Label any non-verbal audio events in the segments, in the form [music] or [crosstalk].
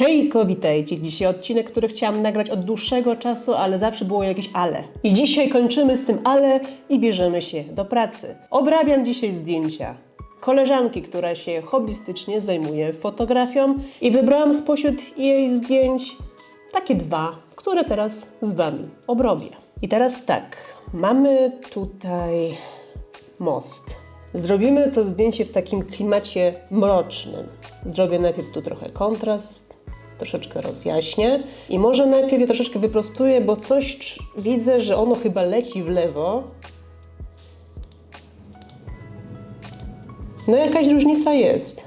Hejko, witajcie. Dzisiaj odcinek, który chciałam nagrać od dłuższego czasu, ale zawsze było jakieś ale. I dzisiaj kończymy z tym ale i bierzemy się do pracy. Obrabiam dzisiaj zdjęcia koleżanki, która się hobbystycznie zajmuje fotografią i wybrałam spośród jej zdjęć takie dwa, które teraz z Wami obrobię. I teraz tak, mamy tutaj most. Zrobimy to zdjęcie w takim klimacie mrocznym. Zrobię najpierw tu trochę kontrast, troszeczkę rozjaśnię i może najpierw je troszeczkę wyprostuję, bo coś widzę, że ono chyba leci w lewo. No jakaś różnica jest.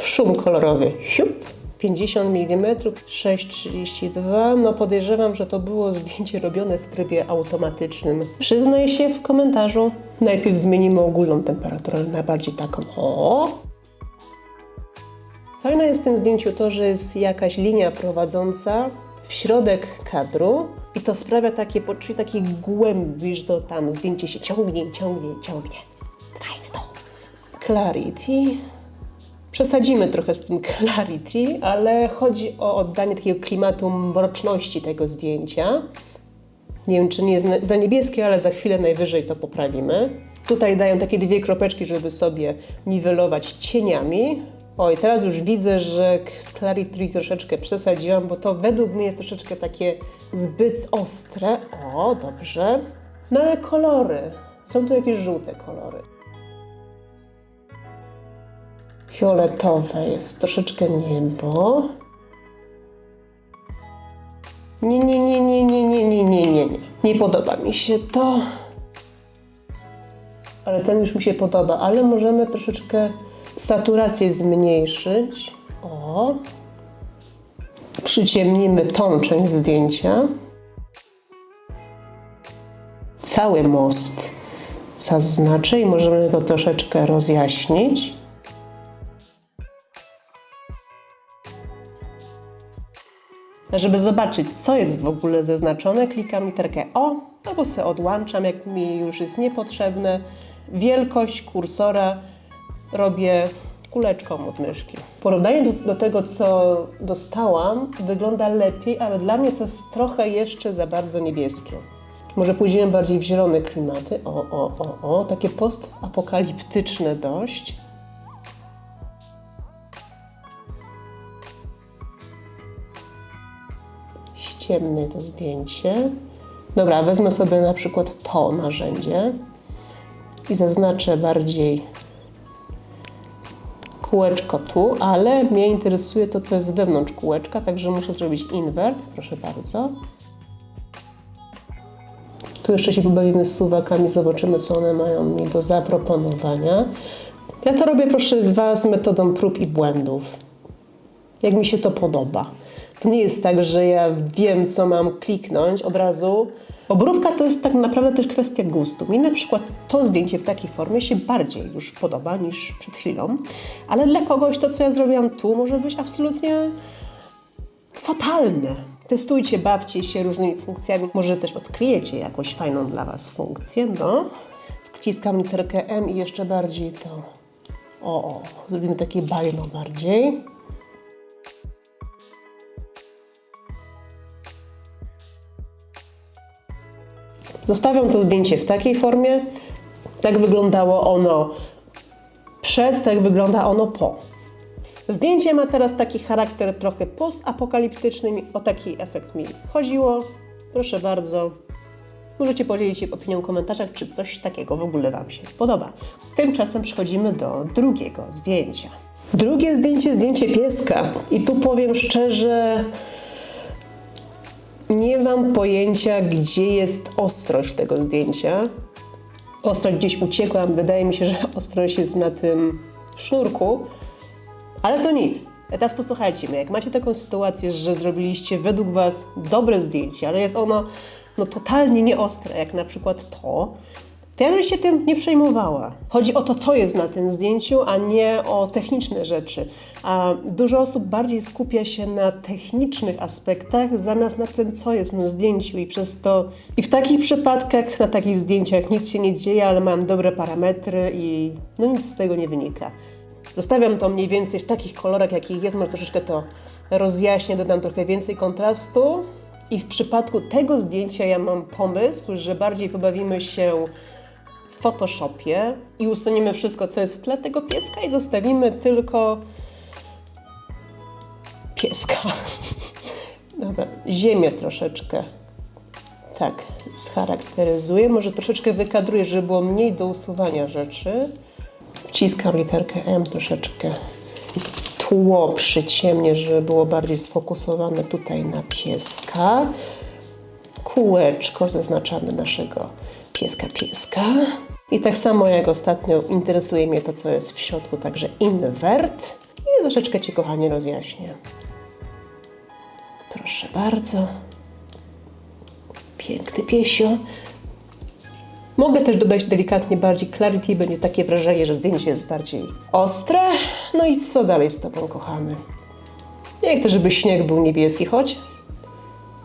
Szum kolorowy. Siup. 50 mm, 6,32. No podejrzewam, że to było zdjęcie robione w trybie automatycznym. Przyznaj się w komentarzu. Najpierw zmienimy ogólną temperaturę na bardziej taką. O! Fajne jest w tym zdjęciu to, że jest jakaś linia prowadząca w środek kadru i to sprawia takie poczucie takiej głębi, że to tam zdjęcie się ciągnie, ciągnie, ciągnie. Fajne to. Clarity. Przesadzimy trochę z tym clarity, ale chodzi o oddanie takiego klimatu mroczności tego zdjęcia. Nie wiem, czy nie jest za niebieskie, ale za chwilę najwyżej to poprawimy. Tutaj daję takie dwie kropeczki, żeby sobie niwelować cieniami. Oj, teraz już widzę, że z Clarity troszeczkę przesadziłam, bo to według mnie jest troszeczkę takie zbyt ostre. O, dobrze. No ale kolory. Są tu jakieś żółte kolory. Fioletowe jest troszeczkę niebo. Nie, nie, nie, nie, nie, nie, nie, nie, nie, nie. Nie podoba mi się to. Ale ten już mi się podoba, ale możemy troszeczkę saturację zmniejszyć. O. Przyciemnimy tą część zdjęcia. Cały most zaznaczę i możemy go troszeczkę rozjaśnić. Żeby zobaczyć, co jest w ogóle zaznaczone, klikam literkę O, albo sobie odłączam, jak mi już jest niepotrzebne. Wielkość kursora robię kuleczką od myszki. W porównaniu do, do tego, co dostałam, wygląda lepiej, ale dla mnie to jest trochę jeszcze za bardzo niebieskie. Może pójdziemy bardziej w zielone klimaty. O, o, o, o, takie postapokaliptyczne dość. ściemny to zdjęcie. Dobra, wezmę sobie na przykład to narzędzie i zaznaczę bardziej kółeczko tu, ale mnie interesuje to, co jest wewnątrz kółeczka, także muszę zrobić invert, proszę bardzo. Tu jeszcze się pobawimy z suwakami, zobaczymy, co one mają mi do zaproponowania. Ja to robię, proszę Was, metodą prób i błędów jak mi się to podoba. To nie jest tak, że ja wiem, co mam kliknąć od razu. Obróbka to jest tak naprawdę też kwestia gustu. Mi na przykład to zdjęcie w takiej formie się bardziej już podoba niż przed chwilą, ale dla kogoś to, co ja zrobiłam tu, może być absolutnie fatalne. Testujcie, bawcie się różnymi funkcjami. Może też odkryjecie jakąś fajną dla Was funkcję. No, wciskam literkę M i jeszcze bardziej to. O, o zrobimy takie bajno bardziej. Zostawiam to zdjęcie w takiej formie. Tak wyglądało ono przed, tak wygląda ono po. Zdjęcie ma teraz taki charakter trochę postapokaliptyczny. O taki efekt mi chodziło. Proszę bardzo. Możecie podzielić się opinią w komentarzach, czy coś takiego w ogóle Wam się podoba. Tymczasem przechodzimy do drugiego zdjęcia. Drugie zdjęcie, zdjęcie pieska. I tu powiem szczerze, nie mam pojęcia, gdzie jest ostrość tego zdjęcia. Ostrość gdzieś uciekła, wydaje mi się, że [laughs] ostrość jest na tym sznurku, ale to nic. A Teraz posłuchajcie mnie, jak macie taką sytuację, że zrobiliście według Was dobre zdjęcie, ale jest ono no, totalnie nieostre, jak na przykład to ja bym się tym nie przejmowała. Chodzi o to, co jest na tym zdjęciu, a nie o techniczne rzeczy. A dużo osób bardziej skupia się na technicznych aspektach, zamiast na tym, co jest na zdjęciu i przez to... I w takich przypadkach, na takich zdjęciach nic się nie dzieje, ale mam dobre parametry i no nic z tego nie wynika. Zostawiam to mniej więcej w takich kolorach, jakich jest, może troszeczkę to rozjaśnię, dodam trochę więcej kontrastu. I w przypadku tego zdjęcia ja mam pomysł, że bardziej pobawimy się Photoshopie i usuniemy wszystko, co jest w tle tego pieska i zostawimy tylko pieska. [laughs] Dobra, ziemię troszeczkę tak scharakteryzuję. Może troszeczkę wykadruję, żeby było mniej do usuwania rzeczy. Wciskam literkę M troszeczkę. Tło przyciemnie, żeby było bardziej sfokusowane tutaj na pieska. Kółeczko zaznaczamy naszego pieska pieska. I tak samo jak ostatnio interesuje mnie to, co jest w środku, także invert. I troszeczkę Ci, kochanie, rozjaśnię. Proszę bardzo. Piękny piesio. Mogę też dodać delikatnie bardziej clarity, będzie takie wrażenie, że zdjęcie jest bardziej ostre. No i co dalej z Tobą, kochany? Nie chcę, żeby śnieg był niebieski, choć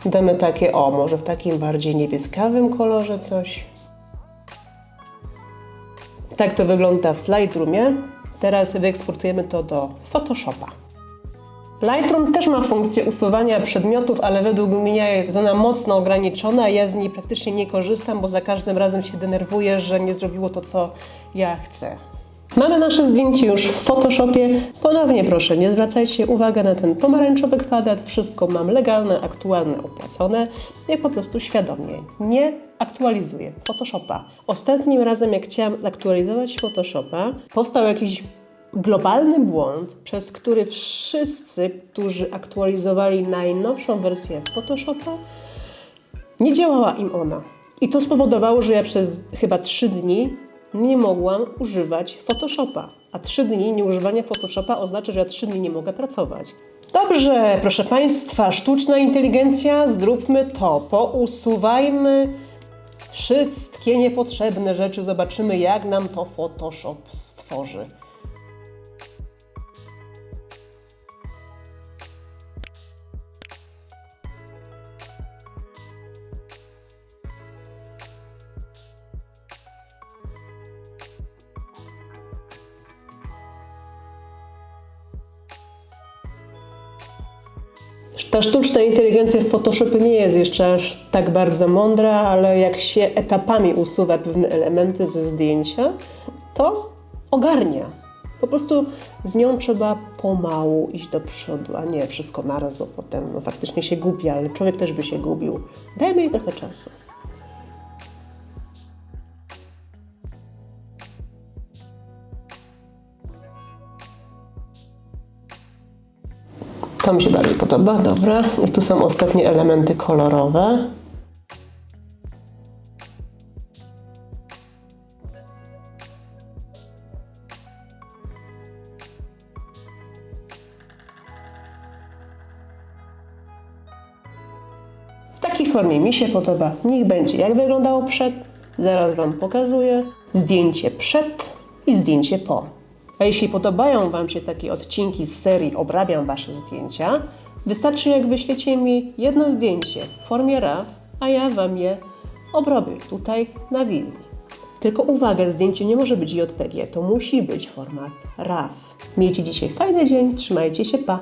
damy takie, o, może w takim bardziej niebieskawym kolorze coś. Tak to wygląda w Lightroomie. Teraz wyeksportujemy to do Photoshopa. Lightroom też ma funkcję usuwania przedmiotów, ale według mnie jest ona mocno ograniczona. Ja z niej praktycznie nie korzystam, bo za każdym razem się denerwuję, że nie zrobiło to, co ja chcę. Mamy nasze zdjęcie już w Photoshopie. Ponownie proszę, nie zwracajcie uwagi na ten pomarańczowy kwadrat. Wszystko mam legalne, aktualne, opłacone. Ja po prostu świadomie nie aktualizuję Photoshopa. Ostatnim razem, jak chciałam zaktualizować Photoshopa, powstał jakiś globalny błąd, przez który wszyscy, którzy aktualizowali najnowszą wersję Photoshopa, nie działała im ona. I to spowodowało, że ja przez chyba 3 dni nie mogłam używać Photoshopa. A 3 dni nieużywania Photoshopa oznacza, że ja 3 dni nie mogę pracować. Dobrze, proszę Państwa, sztuczna inteligencja, zróbmy to. Pousuwajmy wszystkie niepotrzebne rzeczy, zobaczymy, jak nam to Photoshop stworzy. Ta sztuczna inteligencja w Photoshopie nie jest jeszcze aż tak bardzo mądra, ale jak się etapami usuwa pewne elementy ze zdjęcia, to ogarnia. Po prostu z nią trzeba pomału iść do przodu, a nie wszystko naraz, bo potem no, faktycznie się gubi, ale człowiek też by się gubił. Dajmy jej trochę czasu. To mi się bardziej podoba, dobra. I tu są ostatnie elementy kolorowe. W takiej formie mi się podoba. Niech będzie. Jak wyglądało przed? Zaraz Wam pokazuję. Zdjęcie przed i zdjęcie po. A jeśli podobają Wam się takie odcinki z serii Obrabiam Wasze zdjęcia, wystarczy jak wyślecie mi jedno zdjęcie w formie RAW, a ja Wam je obrobię tutaj na wizji. Tylko uwaga, zdjęcie nie może być JPG, to musi być format RAW. Miejcie dzisiaj fajny dzień, trzymajcie się, pa!